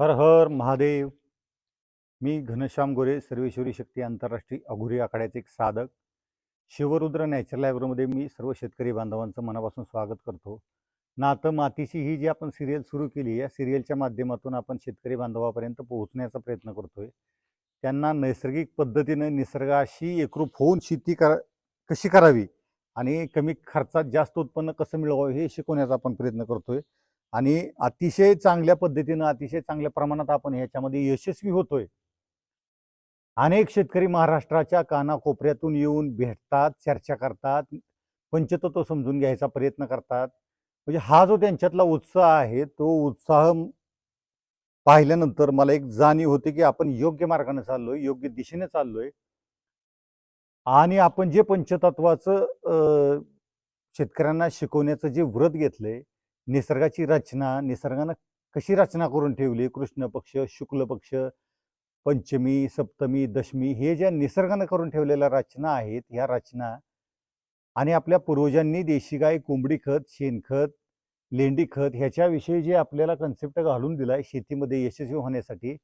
हर हर महादेव. मी घनश्याम गोरे सर्वेश्वरी शक्ती आंतरराष्ट्रीय अघोरी आखाड्याचे एक साधक. शिवरुद्र नॅचरल ॲग्रोमध्ये मी सर्व शेतकरी बांधवांचं मनापासून स्वागत करतो. नातं मातीची ही जी आपण सिरियल सुरू केली या सिरियलच्या माध्यमातून आपण शेतकरी बांधवापर्यंत पोहोचण्याचा प्रयत्न करतोय. त्यांना नैसर्गिक पद्धतीनं निसर्गाशी एकरूप होऊन शेती करा कशी करावी आणि कमी खर्चात जास्त उत्पन्न कसं मिळवावं हे शिकवण्याचा आपण प्रयत्न करतोय. आणि अतिशय चांगल्या पद्धतीनं अतिशय चांगल्या प्रमाणात आपण ह्याच्यामध्ये यशस्वी होतोय. अनेक शेतकरी महाराष्ट्राच्या कानाकोपऱ्यातून येऊन भेटतात चर्चा करतात पंचतत्व समजून घ्यायचा प्रयत्न करतात. म्हणजे हा जो त्यांच्यातला उत्साह आहे तो उत्साह पाहिल्यानंतर मला एक जाणीव होते की आपण योग्य मार्गाने चाललोय योग्य दिशेने चाललोय. आणि आपण जे पंचतत्वाचं अं, शेतकऱ्यांना शिकवण्याचं जे व्रत घेतलंय निसर्गाची रचना निसर्गानं कशी रचना करून ठेवली? कृष्ण पक्ष शुक्ल पक्ष पंचमी सप्तमी दशमी हे ज्या निसर्गानं करून ठेवलेल्या रचना आहेत ह्या रचना आणि आपल्या पूर्वजांनी देशी गाय कोंबडी खत शेणखत लेंडी खत ह्याच्याविषयी जे आपल्याला कन्सेप्ट घालून दिलाय शेतीमध्ये यशस्वी होण्यासाठी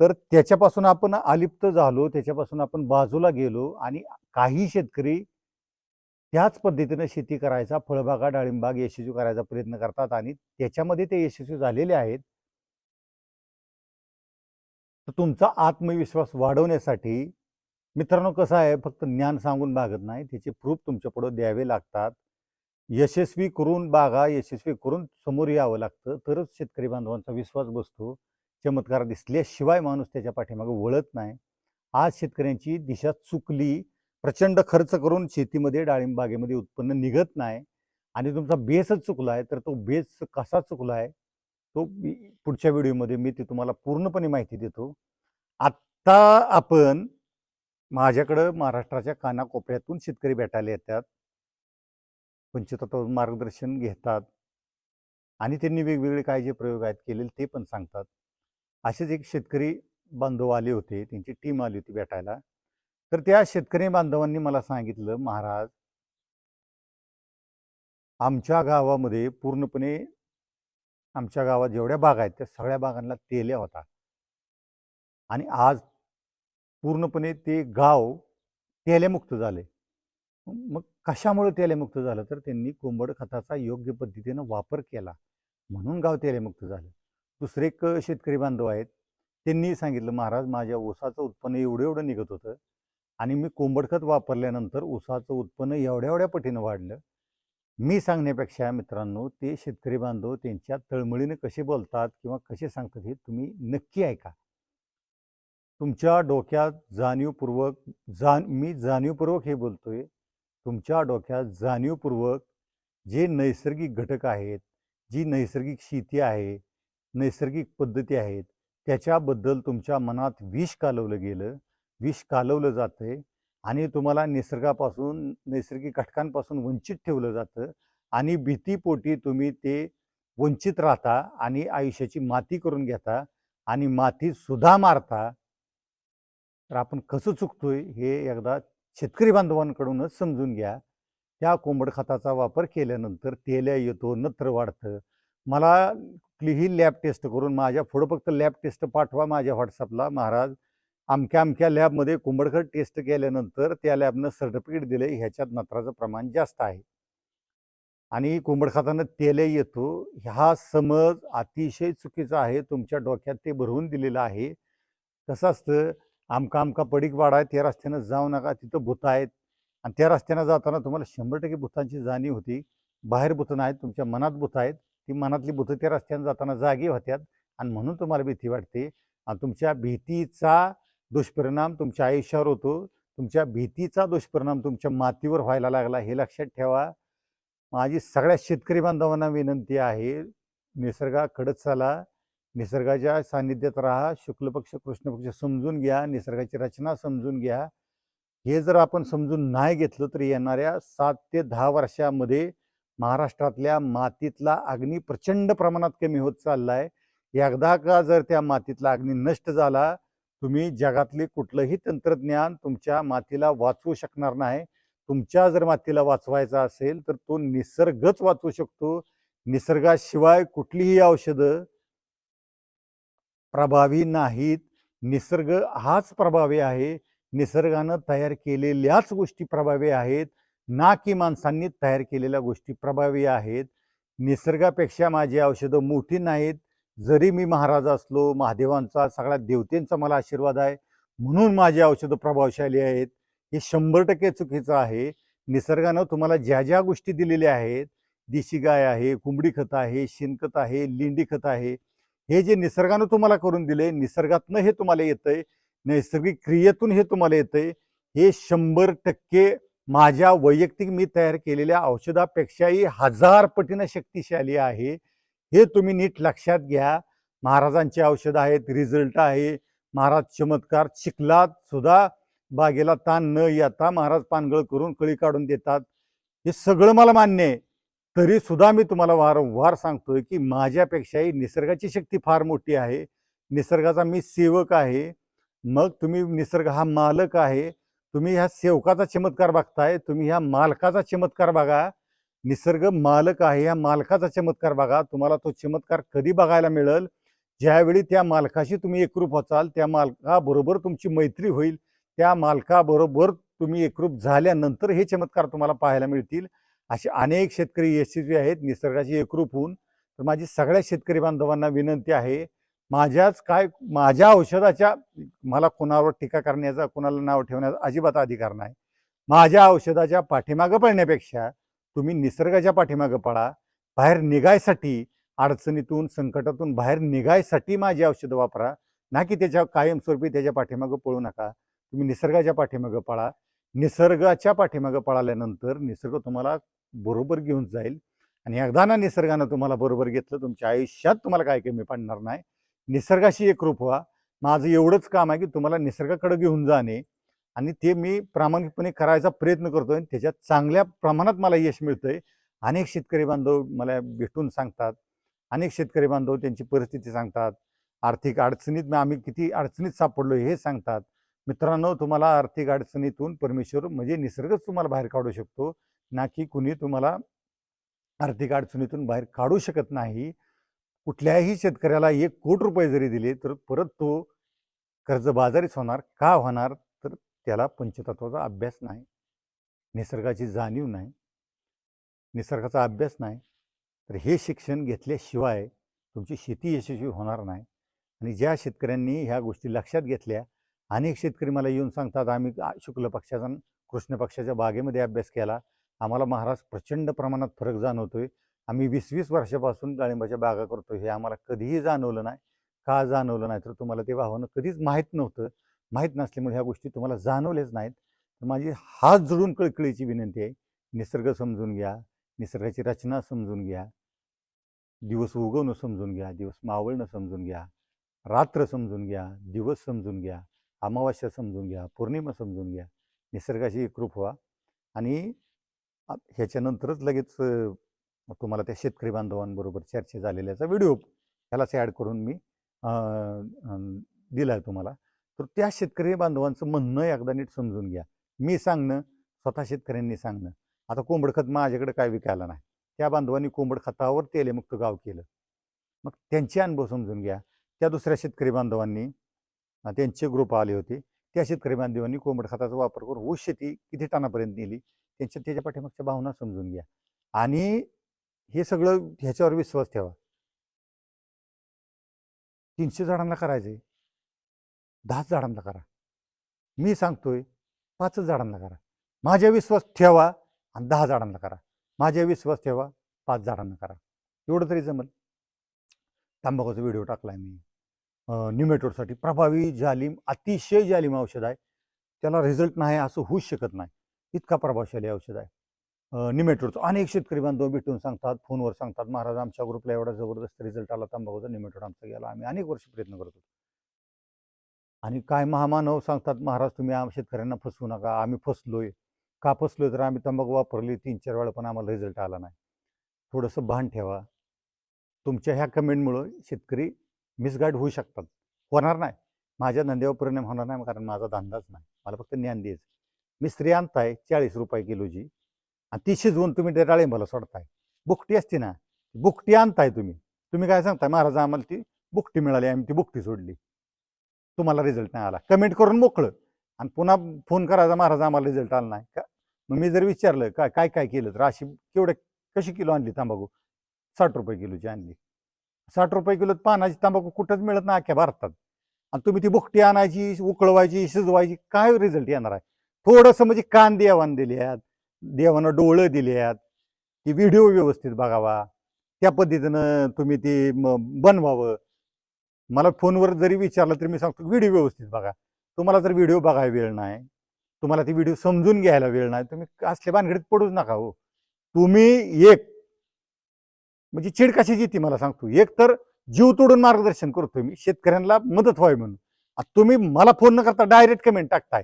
तर त्याच्यापासून आपण अलिप्त झालो त्याच्यापासून आपण बाजूला गेलो आणि काही शेतकरी त्याच पद्धतीनं शेती करायचा फळबागा डाळिंबाग यशस्वी करायचा प्रयत्न करतात आणि त्याच्यामध्ये ते यशस्वी झालेले आहेत. तर तुमचा आत्मविश्वास वाढवण्यासाठी मित्रांनो कसं आहे फक्त ज्ञान सांगून भागत नाही त्याचे प्रूफ तुमच्या द्यावे लागतात. यशस्वी करून बागा यशस्वी करून समोर यावं लागतं. तरच शेतकरी बांधवांचा विश्वास बसतो. चमत्कार दिसल्याशिवाय माणूस त्याच्या पाठीमागे वळत नाही. आज शेतकऱ्यांची दिशा चुकली प्रचंड खर्च करून शेतीमध्ये डाळिंब बागेमध्ये उत्पन्न निघत नाही आणि तुमचा बेसच चुकला आहे तर तो बेस कसा चुकला आहे तो पुढच्या व्हिडिओमध्ये मी ते तुम्हाला पूर्णपणे माहिती देतो. आत्ता आपण माझ्याकडं महाराष्ट्राच्या कानाकोपऱ्यातून शेतकरी भेटायला येतात. पंचतत्व मार्गदर्शन घेतात आणि त्यांनी वेगवेगळे काय जे प्रयोग आहेत केलेले ते पण सांगतात. असेच एक शेतकरी बांधव आले होते त्यांची टीम आली होती भेटायला. तर त्या शेतकरी बांधवांनी मला सांगितलं महाराज आमच्या गावामध्ये पूर्णपणे आमच्या गावात जेवढ्या बागा आहेत त्या सगळ्या बागांना तेल्या होता आणि आज पूर्णपणे ते गाव तेल्यामुक्त झाले मग कशामुळे तेल्यामुक्त झालं? तर त्यांनी कोंबड खताचा योग्य पद्धतीनं वापर केला. म्हणून गाव तेल्यामुक्त झालं. दुसरे एक शेतकरी बांधव आहेत त्यांनी सांगितलं महाराज माझ्या ऊसाचं उत्पन्न एवढं एवढं निघत होतं आणि मी कोंबड खत वापरल्यानंतर ऊसाचं उत्पन्न एवढ्या एवढ्या पटीनं वाढलं. मी सांगण्यापेक्षा मित्रांनो ते शेतकरी बांधव त्यांच्या तळमळीनं कसे बोलतात किंवा कसे सांगतात हे तुम्ही नक्की ऐका. तुमच्या डोक्यात जाणीवपूर्वक जाण मी जाणीवपूर्वक हे बोलतोय. तुमच्या डोक्यात जाणीवपूर्वक जे नैसर्गिक घटक आहेत जी नैसर्गिक शेती आहे नैसर्गिक पद्धती आहेत त्याच्याबद्दल तुमच्या मनात विष कालवलं गेलं. विष कालवलं जातंय आणि तुम्हाला निसर्गापासून नैसर्गिक घटकांपासून वंचित ठेवलं जातं आणि भीतीपोटी तुम्ही ते वंचित राहता आणि आयुष्याची माती करून घेता आणि माती सुद्धा मारता. तर आपण कसं चुकतोय हे एकदा शेतकरी बांधवांकडूनच समजून घ्या. त्या कोंबड खताचा वापर केल्यानंतर तेल्या येतो नत्र वाढतं. मला कुठलीही लॅब टेस्ट करून माझ्या पुढं फक्त लॅब टेस्ट पाठवा माझ्या व्हॉट्सअपला महाराज. अमक्या अमक्या लॅबमध्ये कोंबडखत टेस्ट केल्यानंतर त्या लॅबनं सर्टिफिकेट दिलं ह्याच्यात नत्राचं प्रमाण जास्त आहे. आणि कोंबड खातानं येतो. हा समज अतिशय चुकीचा आहे. तुमच्या डोक्यात ते भरवून दिलेलं आहे. कसं असतं? आमका आमका पडीक वाडा आहे त्या रस्त्यानं जाऊ नका तिथं भूत आहेत. आणि त्या रस्त्यानं जाताना तुम्हाला शंभर टक्के भूतांची जाणीव होती. बाहेर भूत नाहीत तुमच्या मनात भूत आहेत. ती मनातली भूतं त्या रस्त्यानं जाताना जागी होत्यात. आणि म्हणून तुम्हाला भीती वाटते. आणि तुमच्या भीतीचा दुष्परिणाम तुमच्या आयुष्यावर होतो. तुमच्या भीतीचा दुष्परिणाम तुमच्या मातीवर व्हायला लागला हे लक्षात ठेवा. माझी सगळ्या शेतकरी बांधवांना विनंती आहे निसर्गाकडे चला. निसर्गाच्या सान्निध्यात राहा. शुक्ल पक्ष समजून घ्या. निसर्गाची रचना समजून घ्या. हे जर आपण समजून नाही घेतलं तर येणाऱ्या सात ते दहा वर्षामध्ये महाराष्ट्रातल्या मातीतला अग्नी प्रचंड प्रमाणात कमी होत चालला आहे एकदा का जर त्या मातीतला अग्नी नष्ट झाला तुम्ही जगातले कुठलंही तंत्रज्ञान तुमच्या मातीला वाचवू शकणार नाही. तुमच्या जर मातीला वाचवायचा असेल तर तो निसर्गच वाचवू शकतो. निसर्गाशिवाय कुठलीही औषधं प्रभावी नाहीत. निसर्ग हाच प्रभावी आहे. निसर्गानं तयार केलेल्याच गोष्टी प्रभावी आहेत. ना की माणसांनी तयार केलेल्या गोष्टी प्रभावी आहेत. निसर्गापेक्षा माझी औषधं मोठी नाहीत. जरी मी महाराज असलो महादेवांचा सगळ्या देवतेंचा मला आशीर्वाद आहे म्हणून माझी औषधं प्रभावशाली आहेत. हे शंभर टक्के चुकीचं आहे. निसर्गानं तुम्हाला ज्या ज्या गोष्टी दिलेल्या आहेत देशी गाय आहे कोंबडी खत आहे शेणखत आहे लेंडी खत आहे हे जे निसर्गानं तुम्हाला करून दिले निसर्गातनं हे तुम्हाला येतंय नैसर्गिक क्रियेतून हे तुम्हाला येतंय हे शंभर टक्के माझ्या वैयक्तिक मी तयार केलेल्या औषधापेक्षाही हजार पटीनं शक्तिशाली आहे. हे तुम्ही नीट लक्षात घ्या. महाराजांची औषधं आहेत रिझल्ट आहे. महाराज चमत्कार चिखलात सुद्धा बागेला ताण न येता महाराज पानगळ करून कळी काढून देतात. हे सगळं मला मान्य आहे. तरी सुद्धा मी तुम्हाला वारंवार सांगतोय की माझ्यापेक्षाही निसर्गाची शक्ती फार मोठी आहे. निसर्गाचा मी सेवक आहे. मग तुम्ही निसर्ग हा मालक आहे. तुम्ही ह्या सेवकाचा चमत्कार बघताय. तुम्ही ह्या मालकाचा चमत्कार बघा. निसर्ग मालक आहे. या मालकाचा चमत्कार बघा. तुम्हाला तो चमत्कार कधी बघायला मिळेल? ज्यावेळी त्या मालकाशी तुम्ही एकरूप व्हाल त्या मालकाबरोबर तुमची मैत्री होईल. त्या मालकाबरोबर तुम्ही एकरूप झाल्यानंतर हे चमत्कार तुम्हाला पाहायला मिळतील. असे अनेक शेतकरी यशस्वी आहेत निसर्गाची एकरूप होऊन. तर माझी सगळ्या शेतकरी बांधवांना विनंती आहे माझ्याच काय माझ्या औषधाच्या मला कोणावर टीका करण्याचा कोणाला नाव ठेवण्याचा अजिबात अधिकार नाही. माझ्या औषधाच्या पाठीमागं पडण्यापेक्षा तुम्ही निसर्गाच्या पाठीमागं पळा बाहेर निघायसाठी अडचणीतून संकटातून बाहेर निघायसाठी माझी औषधं वापरा. ना की त्याच्या कायमस्वरूपी त्याच्या पाठीमागं पळू नका. तुम्ही निसर्गाच्या पाठीमागं पळा निसर्गाच्या पाठीमागं पळाल्यानंतर निसर्ग तुम्हाला बरोबर घेऊन जाईल. आणि एकदा ना निसर्गानं तुम्हाला बरोबर घेतलं तुमच्या आयुष्यात तुम्हाला काय कमी पडणार नाही. निसर्गाशी एकरूप व्हा. माझं एवढंच काम आहे की तुम्हाला निसर्गाकडे घेऊन जाणे. आणि ते मी प्रामाणिकपणे करायचा प्रयत्न करतोय आणि त्याच्यात चांगल्या प्रमाणात मला यश मिळतंय. अनेक शेतकरी बांधव मला भेटून सांगतात. अनेक शेतकरी बांधव त्यांची परिस्थिती सांगतात. आर्थिक अडचणीत आम्ही किती अडचणीत सापडलो हे सांगतात. मित्रांनो तुम्हाला आर्थिक अडचणीतून परमेश्वर म्हणजे निसर्गच तुम्हाला बाहेर काढू शकतो. ना की कुणी तुम्हाला आर्थिक अडचणीतून बाहेर काढू शकत नाही. कुठल्याही शेतकऱ्याला एक कोट रुपये जरी दिले तर परत तो कर्जबाजारीच होणार. का होणार? त्याला पंचतत्वाचा अभ्यास नाही. निसर्गाची जाणीव नाही. निसर्गाचा अभ्यास नाही. तर हे शिक्षण घेतल्याशिवाय तुमची शेती यशस्वी होणार नाही. आणि ज्या शेतकऱ्यांनी ह्या गोष्टी लक्षात घेतल्या अनेक शेतकरी मला येऊन सांगतात आम्ही शुक्ल पक्षाचा आणि कृष्ण पक्षाच्या बागेमध्ये अभ्यास केला. आम्हाला महाराज प्रचंड प्रमाणात फरक जाणवतोय. आम्ही वीस वीस वर्षापासून डाळिंबाच्या बागा करतो हे आम्हाला कधीही जाणवलं नाही. का जाणवलं नाही? तर तुम्हाला ते वाहनं कधीच माहीत नव्हतं. माहीत नसल्यामुळे ह्या गोष्टी तुम्हाला जाणवल्याच नाहीत. तर माझी हात जोडून कळकळीची विनंती आहे. निसर्ग समजून घ्या निसर्गाची रचना समजून घ्या. दिवस उगवणं समजून घ्या दिवस मावळणं समजून घ्या. रात्र समजून घ्या दिवस समजून घ्या. अमावास्या समजून घ्या पौर्णिमा समजून घ्या. निसर्गाशी एकरूप व्हा. आणि ह्याच्यानंतरच लगेच तुम्हाला त्या शेतकरी बांधवांबरोबर चर्चा झालेल्याचा व्हिडिओ ह्यालाच ॲड करून मी दिला आहे तुम्हाला. तर त्या शेतकरी बांधवांचं म्हणणं एकदा नीट समजून घ्या. मी सांगणं स्वतः शेतकऱ्यांनी सांगणं. आता कोंबड खत माझ्याकडे काय विकायला नाही. त्या बांधवांनी कोंबड खतावर तेलेमुक्त गाव केलं. मग त्यांचे अनुभव समजून घ्या. त्या दुसऱ्या शेतकरी बांधवांनी त्यांचे ग्रुप आले होते. त्या शेतकरी बांधवांनी कोंबड खताचा वापर करून ऊस शेती किती टनापर्यंत नेली? त्यांच्या त्याच्या पाठीमागच्या भावना समजून घ्या. आणि हे सगळं ह्याच्यावर विश्वास ठेवा. तीनशे झाडांना करायचंय. दहाच झाडांना करा. मी सांगतोय पाचच झाडांना करा. माझ्या विश्वास ठेवा आणि दहा झाडांना करा. माझ्या विश्वास ठेवा पाच झाडांना करा. एवढं तरी जमल? तंबाखूचा व्हिडिओ टाकलाय मी. न्युमेटोडसाठी प्रभावी जालिम अतिशय जालिम औषध आहे. त्याला रिझल्ट नाही असं होऊच शकत नाही. इतका प्रभावशाली औषध आहे. निमेटोडचं अनेक शेतकरी बांधव भेटून सांगतात फोनवर सांगतात महाराज आमच्या ग्रुपला एवढा जबरदस्त रिझल्ट आला तंबाखूचा निमेटोड आमचा गेला. आम्ही अनेक वर्ष प्रयत्न करत होतो. आणि काय महामानव सांगतात महाराज तुम्ही आम शेतकऱ्यांना फसवू नका. आम्ही फसलोय. का फसलोय? तर आम्ही तंबाखू वापरली. तीन चार वेळा पण आम्हाला रिझल्ट आला नाही. थोडंसं भान ठेवा. तुमच्या ह्या कमेंटमुळं शेतकरी मिसगाईड होऊ शकतात. होणार नाही. माझ्या धंद्यावर परिणाम होणार नाही कारण माझा धंदाच नाही. मला फक्त ज्ञान द्यायचं मी स्त्री आणताय चाळीस रुपये किलोची. आणि ती शिजवून तुम्ही त्या डाळिंबाला सोडताय. बुकटी असते ना बुकटी आणताय तुम्ही. तुम्ही काय सांगताय? महाराज आम्हाला ती बुकटी मिळाली. आम्ही ती बुकटी सोडली. तुम्हाला रिझल्ट नाही आला. कमेंट करून मोकळं. आणि पुन्हा फोन करायचा महाराज आम्हाला रिझल्ट आला नाही. का? मग मी जर विचारलं काय काय काय केलं तर अशी केवढे कशी किलो आणली तंबाखू? साठ रुपये किलोची आणली. साठ रुपये किलो पानाची तंबाखू कुठंच मिळत नाही अख्ख्या भारतात. आणि तुम्ही ती बुकटी आणायची उकळवायची शिजवायची काय रिझल्ट येणार आहे? थोडंसं म्हणजे कान देवान दिले आहेत देवानं डोळं दिले आहेत की व्हिडिओ व्यवस्थित बघावा. त्या पद्धतीनं तुम्ही ते बनवावं. मला फोनवर जरी विचारलं तरी मी सांगतो व्हिडिओ व्यवस्थित बघा. तुम्हाला जर व्हिडिओ बघायला वेळ नाही तुम्हाला ती व्हिडिओ समजून घ्यायला वेळ नाही तुम्ही असले भानगडीत पडूच नका हो. तुम्ही एक म्हणजे चिड कशी ती मला सांगतो. एक तर जीव तोडून मार्गदर्शन करतोय मी शेतकऱ्यांना मदत व्हावी म्हणून. आता तुम्ही मला फोन न करता डायरेक्ट कमेंट टाकताय.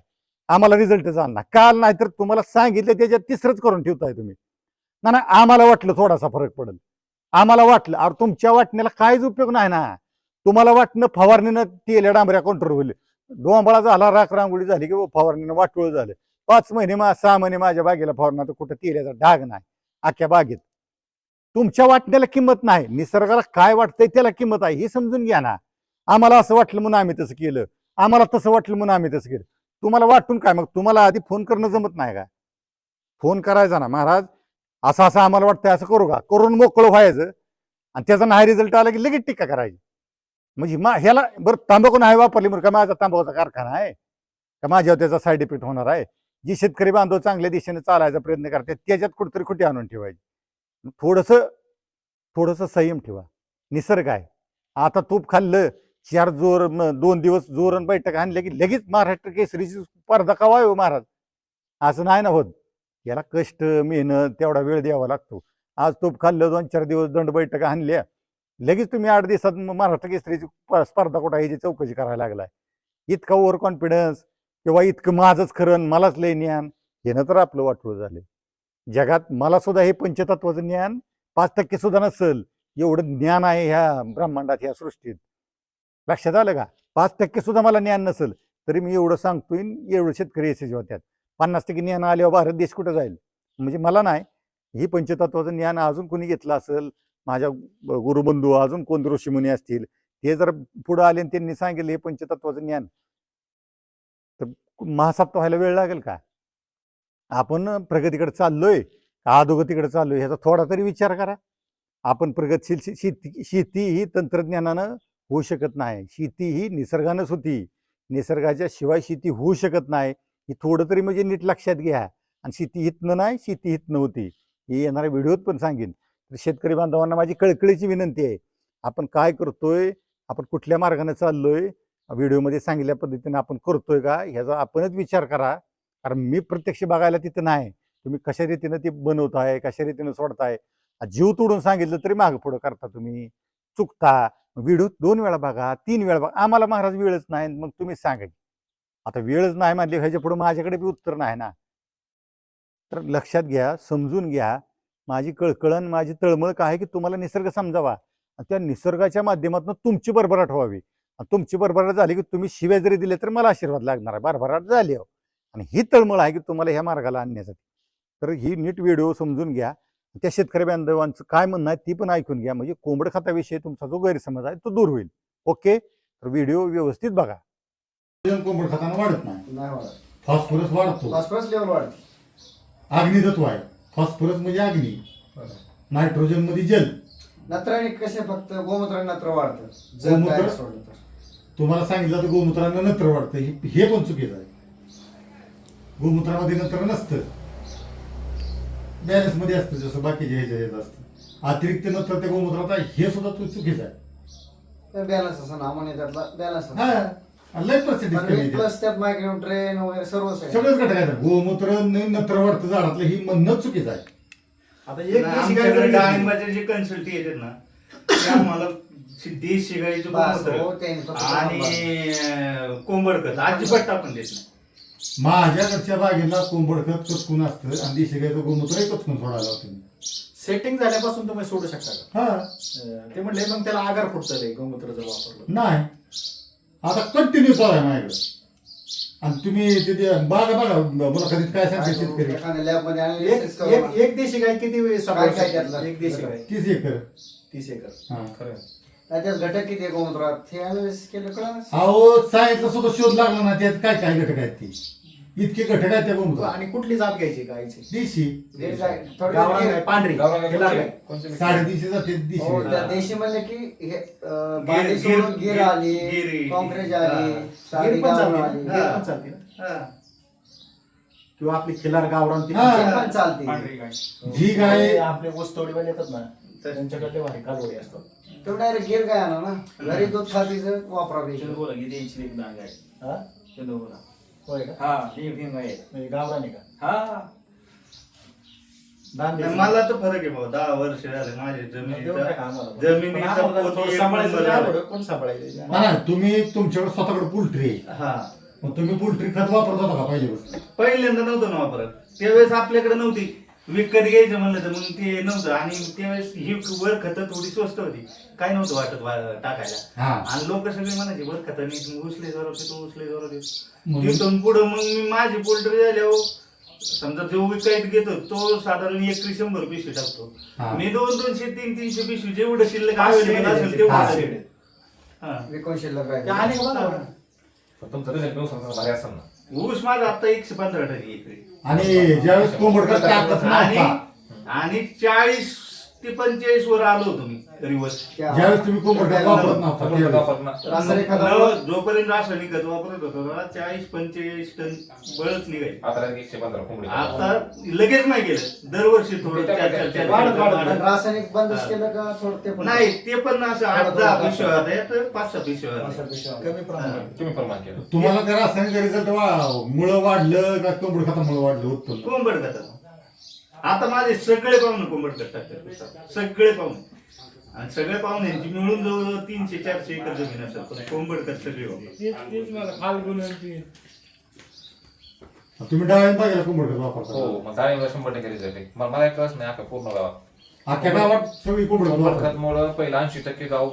आम्हाला रिझल्ट आणला काल नाही तर तुम्हाला सांगितलं त्याच्यात तिसरंच करून ठेवताय तुम्ही. नाही ना आम्हाला वाटलं थोडासा फरक पडेल. आम्हाला वाटलं अरे तुमच्या वाटण्याला काहीच उपयोग नाही ना. तुम्हाला वाटणं फवारणीनं तेल्या डांबऱ्या कंट्रोल होईल. डोंबळा झाला राख रांगोळी झाली की फवारणीनं वाटोळ झालं. पाच महिने मा सहा महिने माझ्या बागेला फवारणा तर कुठं तेल्याचा डाग नाही अख्ख्या बागेत. तुमच्या वाटण्याला किंमत नाही निसर्गाला काय वाटतंय त्याला किंमत आहे हे समजून घ्या ना. आम्हाला असं वाटलं म्हणून आम्ही तसं केलं. आम्हाला तसं वाटलं म्हणून आम्ही तसं केलं. तुम्हाला वाटून काय? मग तुम्हाला आधी फोन करणं जमत नाही का? फोन करायचा ना महाराज. असं असं आम्हाला वाटतंय असं करू का? करून मोकळं व्हायचं. आणि त्याचा नाही रिझल्ट आला की लगेच टीका करायची. म्हणजे मा ह्याला बरं तांबाखू नाही वापरली म्हणून का माझा तांबाखूचा कारखाना आहे? का माझ्यावर त्याचा साईड इफेक्ट होणार आहे? जी शेतकरी बांधव चांगल्या दिशेने चालायचा प्रयत्न करतात त्याच्यात कुठेतरी कुठे आणून ठेवायची. थोडंसं थोडंसं संयम ठेवा. निसर्ग आहे. आता तूप खाल्लं चार जोर दोन दिवस जोरण बैठक आणल्या की लगेच महाराष्ट्र केसरीची स्पर्धा कवा हो महाराज? असं नाही ना होत. याला कष्ट मेहनत तेवढा वेळ द्यावा लागतो. आज तूप खाल्लं दोन चार दिवस दंड बैठक आणल्या लगेच तुम्ही आठ दिवसात महाराष्ट्र केसरीची स्पर्धा कुठं आहे? चौकशी करायला लागलाय. इतका ओव्हर कॉन्फिडन्स किंवा इतकं माझंच खरं मलाच लय ज्ञान हे तर आपलं वाटवं झालं जगात मला सुद्धा हे पंचतत्वाचं ज्ञान पाच टक्के सुद्धा नसेल. एवढं ज्ञान आहे ह्या ब्रह्मांडात ह्या सृष्टीत. लक्षात आलं का? पाच टक्के सुद्धा मला ज्ञान नसेल. तरी मी एवढं सांगतोय एवढं शेतकरी यशस्वी होत्यात. पन्नास टक्के ज्ञान आल्यावर भारत देश कुठं जाईल? म्हणजे मला नाही. ही पंचतत्वाचं ज्ञान अजून कोणी घेतलं असेल? माझ्या गुरुबंधू अजून कोण ऋषीमुनी असतील ते जर पुढं आले आणि त्यांनी सांगितलं हे पंचतत्वाचं ज्ञान तर महासप्त व्हायला वेळ लागेल का? आपण प्रगतीकडे चाललोय का अधोगतीकडे चाललोय ह्याचा थोडा तरी विचार करा. आपण प्रगतशील शेती शेती ही तंत्रज्ञानानं होऊ शकत नाही. शेती ही निसर्गानंच होती. निसर्गाच्या शिवाय शेती होऊ शकत नाही. ही थोडं तरी म्हणजे नीट लक्षात घ्या. आणि शेती हितनं नाही शेती हितनं होती. हे येणाऱ्या व्हिडिओत पण सांगेन. तर शेतकरी बांधवांना माझी कळकळीची विनंती आहे. आपण काय करतोय? आपण कुठल्या मार्गाने चाललोय? व्हिडिओमध्ये सांगितल्या पद्धतीने आपण करतोय का? ह्याचा आपणच विचार करा. कारण मी प्रत्यक्ष बघायला तिथं नाही. तुम्ही कशा रीतीनं ते बनवताय? कशा रीतीनं सोडताय? जीव तोडून सांगितलं तरी माग पुढं करता तुम्ही. चुकता. व्हिडिओ दोन वेळा बघा तीन वेळा बघा. आम्हाला महाराज वेळच नाही मग तुम्ही सांगा आता वेळच नाही म्हणली ह्याच्या पुढे माझ्याकडे बी उत्तर नाही ना. तर लक्षात घ्या समजून घ्या. माझी कळकळण माझी तळमळ काय आहे की तुम्हाला निसर्ग समजावा. आणि त्या निसर्गाच्या माध्यमातून तुमची भरभराट व्हावी. आणि तुमची भरभराट झाली की तुम्ही शिव्या जरी दिले तर मला आशीर्वाद लागणार आहे. भरभराट झाली हो आणि ही तळमळ आहे की तुम्हाला ह्या मार्गाला आणण्यासाठी. तर ही नीट व्हिडिओ समजून घ्या. त्या शेतकरी बांधवांचं काय म्हणणं आहे ती पण ऐकून घ्या. म्हणजे कोंबड खताविषयी तुमचा जो गैरसमज आहे तो दूर होईल. ओके? तर व्हिडिओ व्यवस्थित बघा. कोंबड खतानं वाढत नाही. फॉस्फरस वाढतो. फॉस्फरस लेवल वाढते. अग्नितत्व आहे. फॉस्फरस म्हणजे अग्नी नायट्रोजनमध्ये जल. नत्राने कसे फक्त गोमूत्र नत्र वाढतं? जर गोमूत्र? काय सोडलं तर. तुम्हाला सांगितलं तर गोमूत्रानं नत्र वाढतं. हे- हे पण चुकीचं आहे. गोमूत्रामध्ये नत्र नसतं. बॅलन्समध्ये असतं जसं बाकीचे ह्याच्या ह्याचं असतं. अतिरिक्त नत्र त्या गोमूत्रात आहे. हे सुद्धा तू चुकीचं आहे. बॅलन्स असं ना म्हणे त्यातला. बॅलन्स हा. लय पर्सेंटेज कमी आहे. प्लस त्यात ट्रेन वगैरे सर्वच आहे सगळंच घटक आहे गोमूत्र आणि नत्र वाढतं झाडातलं ही म्हणणं चुकीचं आहे. आता एक देशी गाय आमच्याकडे जरी घेतली, डाळिंबाचे जे कन्सल्टी येतात ना ते आम्हाला बस, गोमूत्र हो, आणि अं, अजिबात टाकून देत नाही. माझ्याकडच्या बागेला कोंबड खत कचकून असतं आणि देशी गायचं गोमूत्र कचकून सोडायला मी. सेटिंग झाल्यापासून तुम्ही सोडू शकता का? हा. अं, ते म्हणले मग त्याला आगार फुटतं रे गोमूत्र जर वापरलं नाही. आता कंटिन्यू चालू आहे माझ्याकडे. आणि तुम्ही तिथे बघा बघा मुलाखतीत काय सांगते शेतकरी. एखाद्या लॅबमध्ये एक analysis करून एक- एक देशी गाय किती वेळ सांभाळू काय काय शकते? त्यातलं? एक देशी गाय. तीस एकर. तीस एकर. हा. खरं त्याच्यात घटक किती आहे गोमूत्रात हे अनालिसिस केलं कळलं अहो सायन्सला सुद्धा शोध लागला ना त्यात काय काय घटक आहेत ती? इतके घटक आहेत त्या गोमूत्रात आणि कुठली जात घ्यायची गायची देशी. हे थोडं गावरान आहे, पांढरी. हिला? काय? साडेतीनशे जाते हो, देशी. त्या देशी म्हणले की हे अं, गिर- बांधे गिर- सोडून गिर गिर- आली गिरी. कॉंक्रेज हा. आली साधी गिर पण चालते. गावरान ना? आली. गिर पण चालते. ना? हा. किंवा आपली खिलार गावरान ती हा. ते पण चालते. पांढरी गाय. जी गाय आपले ऊस तोडीवाले येतात ना त्यांच्याकडे भारी कालवडी असतात. तो डायरेक्ट गिर काय आणा ना. घरी दूध खातीचं वापरावे हा? होय का? म्हणजे गावरान आहे. का? दान नाही, द्यायचं. मला तर फरक आहे भाऊ दहा वर्ष झाले माझे देऊन जमिनीचा टाका आम्हाला. जमिनीचा पण आम्हाला पोत थोडं एक सांभाळायचं नंबर नाही आहे. आवडत, कोण सांभाळायचं? ना तुम्ही तुमच्याकडे स्वतःकडे पोल्ट्री आहे. हा. मग तुम्ही पोल्ट्री खत वापरत होता का पहिल्यापासून पहिल्यांदा नव्हतं ना वापरत. त्यावेळेस आपल्याकडे नव्हती. विकत घ्यायचं म्हणलं तर मग ते नव्हतं आणि त्यावेळेस ही वर खतं थोडी स्वस्त होती काय नव्हतं वाटत वा- टाकायला हा आणि लोक सगळे म्हणायचे वर खतं नाही उचले जरा तू उचले जरा मग- तिथून पुढं मग मी माझी पोल्ट्री झाल्यावर समजा जो विकायत घेतो तो साधारण एकरी शंभर पिशवी टाकतो हा. मी दोन दोनशे तीन तीनशे पिशवी जेवढं शिल्लक पाचशे असेल. तेवढं. हा. विकून शिल्लक आणि का बघा बरं. पण तुमचं रिझल्ट व्यवस्थित भारी असेल ना ऊस माझा आता एकशे पंधरा टक्के आणि ज्यावेळेस कोंबड खत टाकत आणि चाळीस ते पंचेचाळीस वर आलो होतो मी रिवर्स ज्यावेळेस तुम्ही कोंबड खत वापरत नव्हता आपण त्यावेळेस. वापरणार. रासायनिक जोपर्यंत रासायनिक खत वापरत होतो ना चाळीस पंचेचाळीस टन बळच निघायचे आता लगेच एकशे पंधरा कोंबडी. आता लगेच नाही गेलं. दरवर्षी थोडं चार- चार- चार- वाढत- वाढत- पण रासायनिक बंदच हा. केलं का थोडं ते पण? नाही ते पण असं आठ थोडं- दहा पिशव्या होत्या तर पाच सहा पिशव्या असं होत्या. पिशव्या. कमी प्रमाणात तुम्ही प्रमाण केलं. तुम्हाला त्या रासायनिक रिझल्ट मुळं वाढलं का कोंबड खतामुळे वाढलं उत्पन्न? कोंबड खतात आता माझे सगळे पाहुणे कोंबड खत टाकतात सगळे पाहुणे. आणि सगळ्या पाहुण्यांची मिळून जवळजवळ तीनशे चारशे एकर जमीन असेल. पण कोंबड खत सगळे. तुम्ही डाळिंब बागेला कोंबड खत वापरता. हो मग डाळिंबाला शंभर टक्के रिझल्ट आहे. मला मला एक कळत नाही अख्खा पूर्ण गावात. अख्ख्या गावात सगळी कोंबड कोंबड वापरतात खतमुळं पहिलं ऐंशी टक्के गाव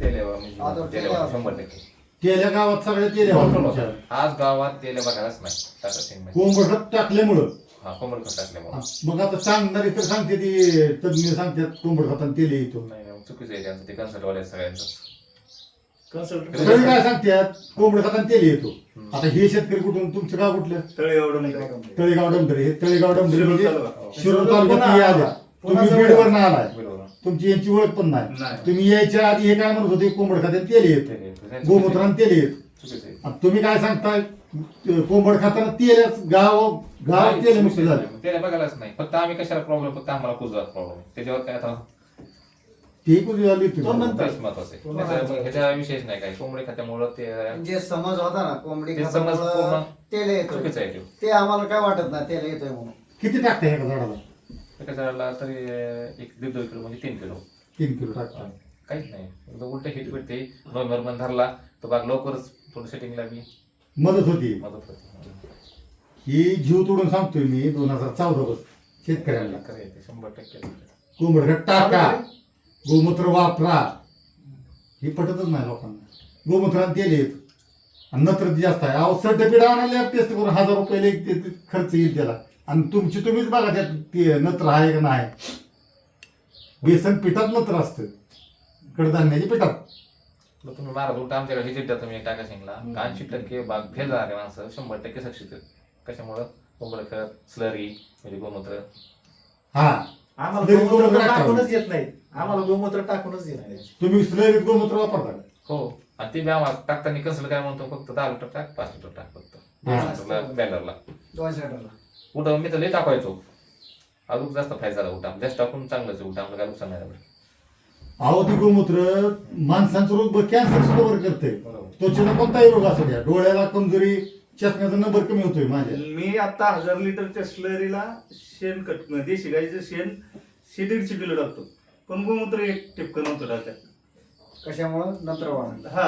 तेल्यावर आता म्हणजे तेल्यावर. शंभर टक्के. तेल्या गावात सगळ्या तेल्या वापरतात. आज गावात तेल्या बघायलाच नाही. टाटा सिंग कोंबड खत टाकल्यामुळं. हा कोंबड खत टाकल्यामुळे मग आता सांगणारी तर सांगते ती तज्ञ सांगतात कोंबड खतान तेल येतो नाही नाही, चुकीचं आहे त्यांचं ते सगळ्यांचं कन्सल्ट सगळे काय सांगतात कोंबड खतान तेल येतो आता हे शेतकरी कुठून तुमचं गाव कुठलं? तळे एवढं नाही तळेगाव डंबरे हे तळेगाव डंबरे शिरूर म्हणजे तालुका. शिरूर तालुक्यात हे आल्या तुम्ही पुन्हा बीडवर ना आलाय. बरोबर तुमची यांची ओळख पण नाही. नाही. तुम्ही यायच्या आधी हे काय म्हणत होते कोंबड खात्यात तेल येत तेल येतं. गोमूत्रान तेल येत चुकीचं आहे. आणि तुम्ही काय सांगताय? कोंबड खाताना तेलच गाव गाव तेल मुक्त झालं. त्याला बघायलाच नाही. फक्त आम्ही कशाला प्रॉब्लेम फक्त आम्हाला कुजवात प्रॉब्लेम त्याच्यावर काय आता? ते कुठे झाली तो नंतर. तेच महत्वाचं आहे. पूर्ण विषयच नाही काय कोंबडी खात्यामुळं ते जे समज होता ना कोंबडी ते समज खतामुळं पूर्ण तेल येतोय. चुकीचं आहे ते. ते आम्हाला काय वाटत नाही तेल येतोय म्हणून. किती टाकताय एका झाडाला? एका झाडाला तरी अं, एक दीड दोन किलो म्हणजे तीन किलो. तीन किलो टाकता काहीच नाही. एकदम उलट हिट भेटते नोव्हेंबरमध्ये धरला तर बाग लवकरच थोडं सेटिंग लागली मदत होती. मदत होते ही जीव तोडून सांगतोय मी दोन हजार चौदा पासून शेतकऱ्यांना. खरं आहे ते, शंभर टक्के कोंबड टाका. गोमूत्र वापरा. हे पटतच नाही लोकांना. गोमूत्रान तेल येत आणि नत्र जास्त आहे. अहो सर्टिफिकेट आणायला टेस्ट करून हजार रुपये एक ते- ते खर्च येईल त्याला. आणि तुमची तुम्हीच बघा त्यात ते नत्र आहे का नाही. बेसन पिठात नत्र असतं. कडधान्याच्या पिठात. मग तुम्ही मारा उलट आमच्याकडे हे जिद्द तुम्ही टाका सिंगला ऐंशी टक्के बाग फेल जाणारे माणसं. शंभर टक्के सक्सेस आहेत. कशामुळं? कोंबड खत स्लरी म्हणजे गोमूत्र. हा. आम्हाला तरी गोमूत्र गोमूत्र टाकूनच येत नाही आम्हाला गोमूत्र टाकूनच येत नाही तुम्ही स्लरीत गोमूत्र वापरता का? हो. आणि ते बी आम्हाला टाकताना कन्सल काय म्हणतो? फक्त दहा लिटर टाक पाच लिटर टाक फक्त. हा. बॅलरला. दोन सेटरला उठा मी तर लई टाकायचो अजून जास्त फायदा झाला उठा. जास्त टाकून चांगलंच आहे उठा. आपलं काय नुकसान नाही झालं. अहो ते गोमूत्र माणसांचा रोग कॅन्सर सुद्धा बरं करते त्वचेला कोणताही रोग असू द्या. डोळ्याला कमजोरी चष्म्याचा नंबर कमी होतोय माझ्या. मी आता हजार लिटरच्या स्लरीला शेण कट देशी गाईचं शेण शे दीडशे किलो टाकतो. पण गोमूत्र एक टिपकं नव्हतं टाकत. कशामुळं? नंतर वाढ हा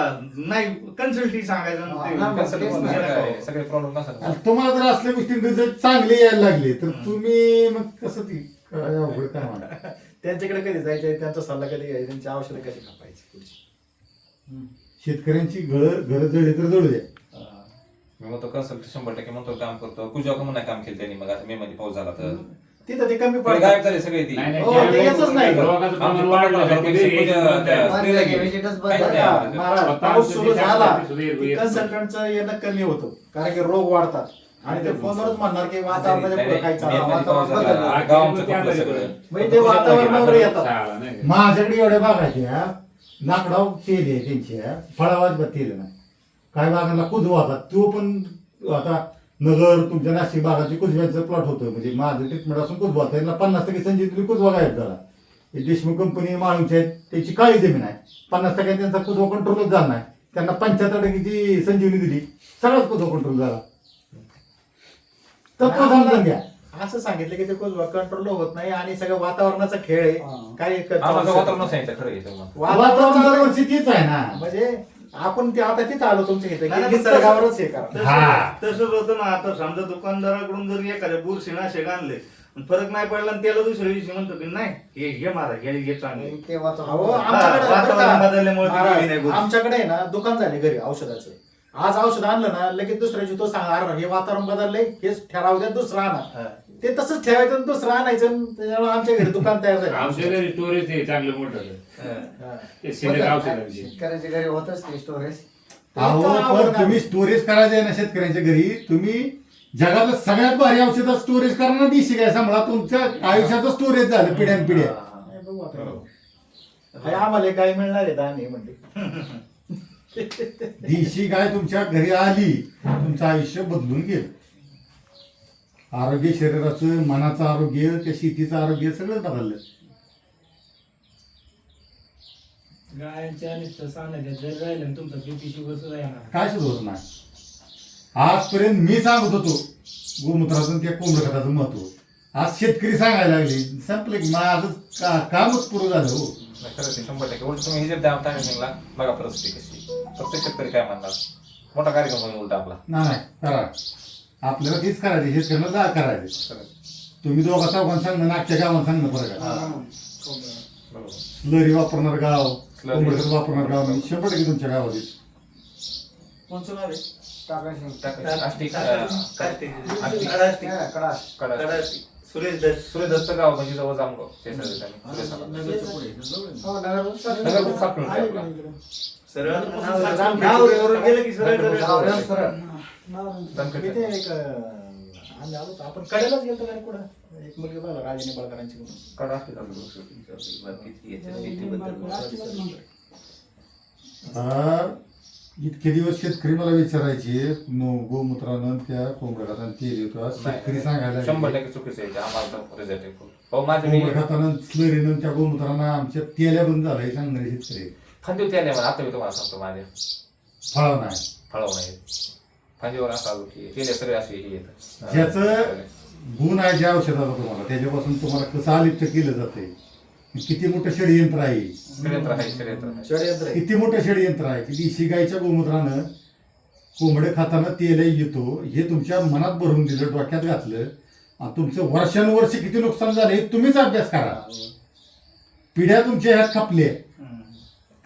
नाही कन्सल्टी सांगायचं हा, ते- सगळे प्रॉब्लेम नसतात. आणि तुम्हाला जर असल्या गोष्टी रिझल्ट चांगले यायला लागले तर तुम्ही मग कसं ती काय अवघड काय म्हणा त्यांच्याकडे कधी जायचे त्यांचा सल्ला कधी घ्यायचा त्यांची औषधं कशी खापायची पुढची? शेतकऱ्यांची घर घर जळली तर जळू द्या. मी म्हणतो कन्सल्ट शंभर टक्के म्हणतो काम करतो. कुजा का म्हणा काम केलं त्यांनी? मग आता मे मध्ये पाऊस झाला तर? तिथं ते कमी ते गायब झाले सगळे ती. नाही, नाही, हो, ज्यावेळेस ते येतच नाही. रोगाचं प्रमाण वाढलं आमच्या का पन्नास ते रुपये एकदम त्या- बंद स्त्रीला गेले. व्हिजिटच काहीच बंद नाही आहे. आलं. महाराज स्वतः पाऊस सुरू झाला. कन्सल्टंटचं येणं कमी होतं. कारण की रोग वाढतात. आणि ते फोनवरच म्हणणार की वातावरणाच्या पुढे वातावरण बदललं. म्हणजे ते वातावरणावर येतात? माझ्याकडे एवढ्या बागायच्या लाकडाव तेल आहे त्यांच्या फळावाज तेल नाही. काय बागांना कुजवा होता तो पण आता नगर तुमच्या नाशिक बागाचे कुजव्याचं प्लॉट होतं. म्हणजे माझं ट्रीटमेंट असून कुजवा होतं त्यांना पन्नास टक्के संजीवनी कुजवा गायब झाला. हे देशमुख कंपनी माळूंची आहेत. त्याची काळी जमीन आहे. पन्नास टक्के त्यांचा कुजवा कंट्रोलच झाला नाही. त्यांना पंच्याहत्तर टक्केची संजीवनी दिली. सगळाच कुजवा कंट्रोल झाला. तत्व समजून घ्या असं सांगितलं की ते कंट्रोल होत नाही आणि सगळं वातावरणाचा खेळ आहे आम्हाला वातावरण सांगितलं खरं आहे तुम्हाला. वातावरण वातावरण दरवर्षी तीच आहे ना म्हणजे आपण ते आता तिथं आलो तुमच्या इथे नाही, की नाही, निसर्गावरच हे करा हा. तसं- तसंच होतं ना आता समजा दुकानदाराकडून जर एखाद्या बुरशीनाशक आणले फरक नाही पडला आणि त्याला दुसऱ्या दिवशी म्हणतो की नाही हे घे मारा हे घे चांगले अहो, आमच्याकडे वातावरण बरं का? बदलल्यामुळे ती महाराज, गेली नाही गोष्ट. आमच्याकडे आहे ना दुकान झाले घरी औषधाचं आज औषध आणलं ना लगेच दुसऱ्या दिवशी तो सांगा अरे हे वातावरण बदललंय हेच ठराव द्या दुसरं आणा हा. ते तसंच ठेवायचं आणि दुसरं आणायचं आणि त्याच्यामुळे आमच्या घरी दुकान तयार झालं औषध स्टोरेज हे चांगलं मोठं हा. हा. ते शिल्लक औषधांची शेतकऱ्याच्या घरी होतच ते स्टोरेज अहो पण. तुम्ही स्टोरेज करायचं ना शेतकऱ्यांच्या घरी तुम्ही जगातलं सगळ्यात भारी औषध स्टोरेज करा ना दिशी काय सांभाळा तुमच्या आयुष्याचं स्टोरेज झालं पिढ्यान पिढ्या नाही, बघू आता. काय आम्हाला एक गाय मिळणार आहे दाणे म्हणते दिशी गाय तुमच्या घरी आली तुमचं आयुष्य बदलून गेलं. आरोग्य शरीराचं मनाचं आरोग्य त्या शेतीचं आरोग्य सगळं बदललं. गायांच्या आणि जर राहिलं तुमचं बीपी शुगर सुद्धा येणार. काय सुद्धा होत नाही. आजपर्यंत मी सांगत होतो गोमूत्राचं त्या कोंबड खताचं महत्त्व. आज शेतकरी सांगायला लागले संपलं की माझं का कामच पुरं झालं हो. खरंच शंभर टक्के. उलट तुम्ही टायमिंगला. बघा परिस्थिती कशी प्रत्येक शेतकरी काय म्हणणार? मोठा कार्यक्रम होईल उलटा आपला. नाही नाही, करा. आपल्याला तेच करायचे शेतकऱ्यांना जा करायचे. तुम्ही दोघा चौघांना सांगणं नागच्या गावात सांगणं बरं का. बरोबर वापरणार गाव स्लरी. कोंबडखत वापरणार गाव मी शंभर टक्के तुमच्या गावात येईल. आहे? टाकायचं. कार्तिक. हा, कडाष्टी. कडाष्टी. सुरेश दस दत्त गाव म्हणजे जवळ जामगाव. ते सगळे त्यांनी. हो नगर सापडून आहे. आपला. सरळ नाव- नाव- नाव गेलं की सरळ सरळ सरळ सरळ दणकट. मी ते एक अं, आम्ही आलो होतो. आपण कडेलाच गेलो का कुठं एक मुलगी बघा राजनी बळकरांची म्हणून. कडाष्टी जामगाव. आता इतके दिवस शेतकरी मला विचारायचे नो गोमूत्रानं त्या कोंबड्या खतानं तेल येतो आज शेतकरी सांगायला शंभर लागले. टक्के चुकीचं आहे ते. आम्हाला तर आहे. हो माझे मी कोंबड्या खतानं स्लरीनं त्या गोमूत्रानं आमच्या तेल्या बंद झालाय सांगणारे शेतकरी फांदी त्याने मला आता मी तुम्हाला सांगतो माझ्या फळा नाही फळव नाही फांदीवर असं आलो की तेल सगळे असे हे येतं ज्याचं गुण आहे ज्या औषधाचा तुम्हाला त्याच्यापासून तुम्हाला कसं आलिप्त केलं जाते किती मोठं षडयंत्र आहे षडयंत्र आहे षडयंत्र आहे षडयंत्र आहे. किती मोठं षडयंत्र आहे की देशी गाईच्या गोमूत्रानं कोंबडे खाताना तेल येतो हे तुमच्या मनात भरून दिलं डोक्यात घातलं आणि तुमचं वर्षानुवर्ष किती नुकसान झालं हे तुम्हीच अभ्यास करा पिढ्या तुमच्या ह्यात खपले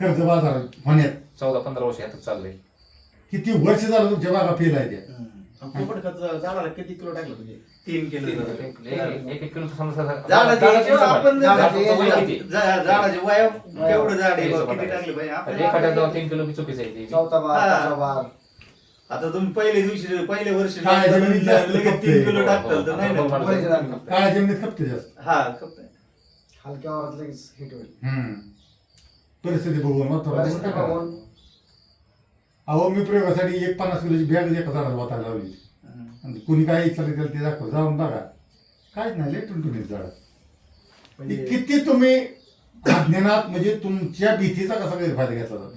कर्ज बाजार होण्यात चौदा पंधरा वर्ष ह्यातच चाललंय किती वर्ष झालं तुमच्या बागा त्या पोपट खत झाडाला किती किलो टाकलं तुझे तीन किलो एक झालं. एक- एक किलो समजा झाडाचे झाडाचे आपण झाडाचे- झाडाचं वय किती? झा- झाडाचे वय केवढं झाड आहे बघ, किती टाकले पाहिजे म्हणजे एखाद्या दोन तीन किलो बी चुकीचं आहे ते. चौथा बार हा. पाचवा बार आता तुम्ही पहिले दिवशी पहिले वर्ष काय जमिनीत जास्त लगेच तीन खपते. किलो टाकताल तर नाही ना. वय झालं. काळ्या जमिनीत खपते जास्त हा खपतंय. हलक्या वारात लगेच हिट होईल हम्म. परिस्थिती बघून परिस्थिती. बघून. अहो मी प्रयोगासाठी एक पन्नास किलोची बॅग एका झाडाला वाटायला लावली. आणि कुणी काय विचारलं त्याला ते दाखव जाऊन बघा. काहीच नाही लय टुनटुनीत झाड. म्हणजे किती तुम्ही अज्ञानात म्हणजे तुमच्या भीतीचा कसा गैरफायदा घेतला जातो?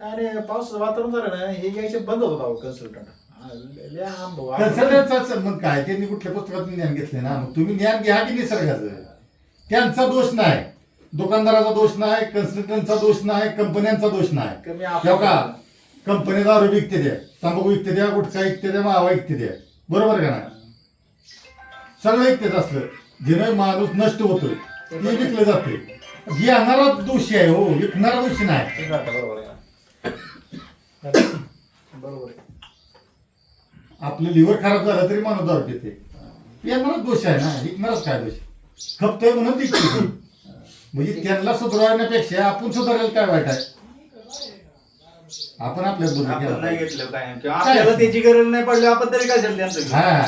आणि पावसाचं वातावरण झालं ना हे यायचे बंद होत कन्सल्टंट कन्सल्टंटचा संबंध काय? त्यांनी कुठल्या पुस्तकातून ज्ञान घेतले ना? मग तुम्ही ज्ञान घ्या की निसर्गाचं? त्यांचा दोष नाही. दुकानदाराचा दोष नाही कन्सल्टंटचा दोष नाही कंपन्यांचा दोष नाही. कमी तेव्हा का? कंपनी दारू विकते द्या तंबाखू विकते द्या गुटखा विकते द्या मावा विकते द्या बरोबर का नाही? सगळं विकतेच असलं. जेव्हा माणूस नष्ट होतोय ते विकलं जाते घेणारा दोषी आहे हो विकणारा दोषी नाही. ठीक आहे, बरोबर आहे ना. बरोबर आहे. आपलं लिव्हर खराब झालं तरी माणूस दारू पिते. येणारच दोष आहे ना? विकणारच काय दोष? खपतोय म्हणून विकतो म्हणजे त्यांना सुधारण्यापेक्षा आपण सुधारायला काय वाईट आहे आपण आपल्या आपण नाही घेतलं काय? किंवा आपल्याला त्याची गरज नाही पडली आपण तरी कशाला त्यांचं घेऊ? हा.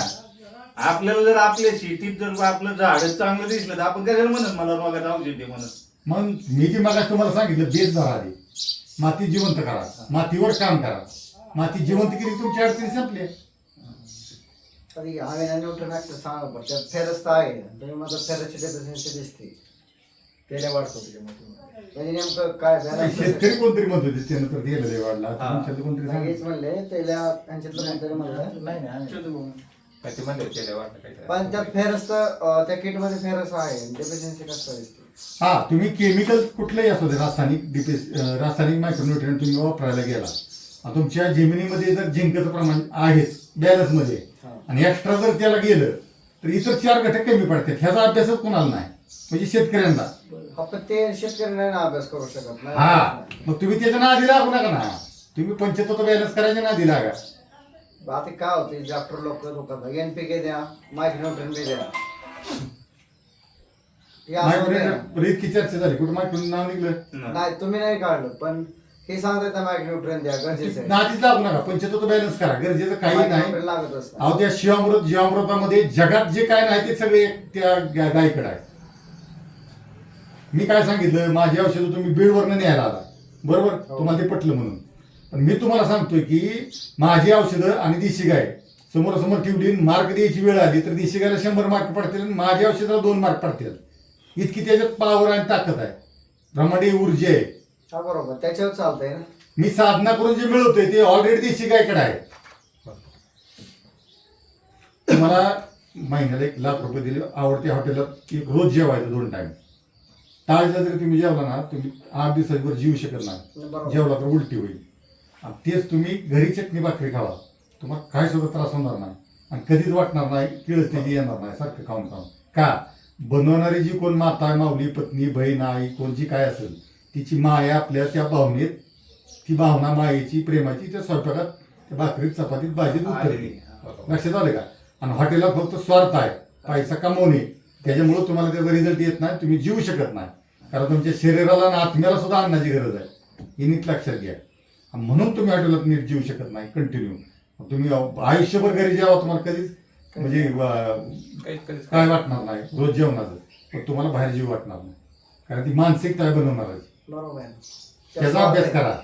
आपल्याला जर आपल्या शेतीत जर आपलं झाड चांगलं दिसलं तर आपण कशाला म्हणत मला बघा औषध दे म्हणत? मग मी जे मग तुम्हाला सांगितलं बेस आधी. माती जिवंत करा. मातीवर काम करा. माती जिवंत केली तुमची अडचणी संपल्या तरी आम्ही ना न्यूट्रन ऍक्टर सांगा त्यात फेरस्त आहे. माझं फेरसची डेफिशियन्सी दिसते. तेल्या वाढतो त्याच्यामध्ये म्हणजे नेमकं काय balance कसं? शेतकरी कोणतरी म्हणत होते त्यानं तर दिलं लय वाढला आता हा. तुमच्यातलं कोणतरी हेच सांगितलं. म्हणले त्याला त्यांच्यातलं कोणतरी म्हणलं नाही नाही काय ते म्हणले वाटलं काहीतरी. पण त्यात फेरस्त अं, त्या किटमध्ये फेरस आहे डेफिशियन्सी कसं दिसते हा तुम्ही केमिकल कुठलंही असू दे रासायनिक डिपेस रासायनिक मायक्रोन्युट्रियन तुम्ही वापरायला गेला आणि तुमच्या जमिनीमध्ये जर झिंकचं प्रमाण आहेच बॅलन्समध्ये हा. आणि एक्स्ट्रा जर त्याला गेलं तर इतर चार घटक कमी पडतात ह्याचा अभ्यासच कोणाला नाही म्हणजे शेतकऱ्यांना? फक्त ते शेतकरी नाही ना अभ्यास करू शकत नाही हा मग तुम्ही त्याच्या नादी लागू नका ना. तुम्ही पंचतत्व बॅलन्स करायच्या नादी लागा. आता काय होते डॉक्टर लोक दुकान एनपीके द्या मायक्रोन्यूट्रन बी द्या. हे असं होतंय ना. मायक्रोन्युट्रियन इतकी चर्चा झाली. कुठं मायक्रोन नाव निघलं? नाही. तुम्ही नाही काढलं पण हे सांगताय मायक्रोन्यूट्रन द्या गरजेचं आहे. नादीच लागू नका. पंचतत्व बॅलन्स करा. गरजेचं काही नाही. लागत असतं अहो त्या शिवामृत जीवामृतामध्ये जगात जे काय नाही ते सगळे त्या गा- गायीकडे आहे. मी काय सांगितलं? माझी औषधं तुम्ही बीडवरनं न्यायला आला. बरोबर? हो. तुम्हाला ते पटलं म्हणून. पण मी तुम्हाला सांगतोय की माझी औषधं आणि देशी गाय समोरासमोर ठेवली मार्क द्यायची वेळ आली तर देशी गायला शंभर मार्क पडतील आणि माझ्या औषधाला दोन मार्क पडतील. इतकी त्याच्यात पावर आणि ताकद आहे. ब्रह्मांडी ऊर्जा आहे. हा बरोबर. त्याच्यावर चालतंय ना? मी साधना करून जे मिळवतोय ते ऑलरेडी देशी गायकडे आहे. तुम्हाला महिन्याला एक लाख रुपये दिले. आवडत्या हॉटेलात एक रोज जेवायचं दोन टाइम ताजला जरी तुम्ही जेवला ना तुम्ही आठ दिवसावर जीवू शकत नाही. जेवला तर उलटी होईल. आणि तेच तुम्ही घरी चटणी भाकरी खावा. तुम्हाला काय सुद्धा त्रास होणार नाही. आणि कधीच वाटणार नाही किळस त्याची येणार नाही सारखं खाऊन खाऊन. का? बनवणारी जी कोण माता माऊली पत्नी बहीण आई कोण जी काय असेल तिची माया आपल्या त्या भावनेत ती भावना मायेची प्रेमाची त्या स्वयंपाकात त्या भाकरीत चपातीत भाजीत उतरली लक्षात आलं का? आणि हॉटेलात फक्त स्वार्थ आहे. पैसा कमवणे. त्याच्यामुळे तुम्हाला त्याचा रिझल्ट येत नाही तुम्ही जीवू शकत नाही. कारण तुमच्या शरीराला आणि आत्म्याला सुद्धा अन्नाची गरज आहे. हे नीट लक्षात घ्या. म्हणून तुम्ही हॉटेलात नीट जीवू शकत नाही कंटिन्यू तुम्ही आयुष्यभर घरी जेवा तुम्हाला कधीच म्हणजे काय वाटणार नाही रोज जेवणाचं. पण तुम्हाला बाहेर जीव वाटणार नाही. कारण ती मानसिकता बनवणार बरोबर आहे. त्याचा अभ्यास करा.